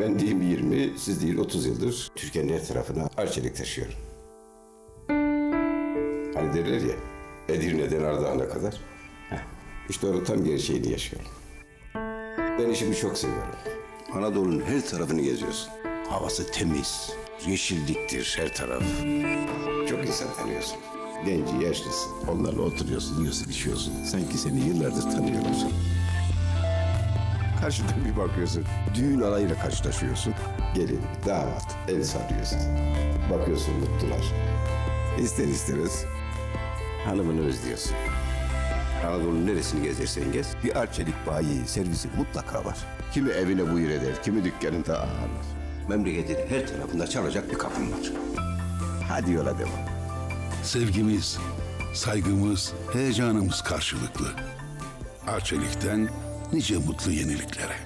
Ben diyeyim 20, siz değil 30 yıldır Türkiye'nin her tarafına arçelik taşıyorum. Hani derler ya, Edirne'den Ardahan'a kadar. Heh, işte onun tam gerçeğini yaşıyorum. Ben işimi çok seviyorum. Anadolu'nun her tarafını geziyorsun. Havası temiz, yeşilliktir her taraf. Çok insan tanıyorsun. Genci, yaşlısın. Onlarla oturuyorsun, yiyorsun, içiyorsun. Sanki seni yıllardır tanıyorlar. Karşıdan bir bakıyorsun, düğün alayıyla karşılaşıyorsun. Gelin, damat, el sarıyorsun. Bakıyorsun mutlular. İster istemez hanımını özlüyorsun. Anadolu'nun neresini gezersen gez, bir arçelik bayi, servisi mutlaka var. Kimi evine buyur eder, kimi dükkanında ağırlar. Memleketin her tarafında çalacak bir kapım var. Hadi yola devam. Sevgimiz, saygımız, heyecanımız karşılıklı. Arçelik'ten nice mutlu yeniliklere.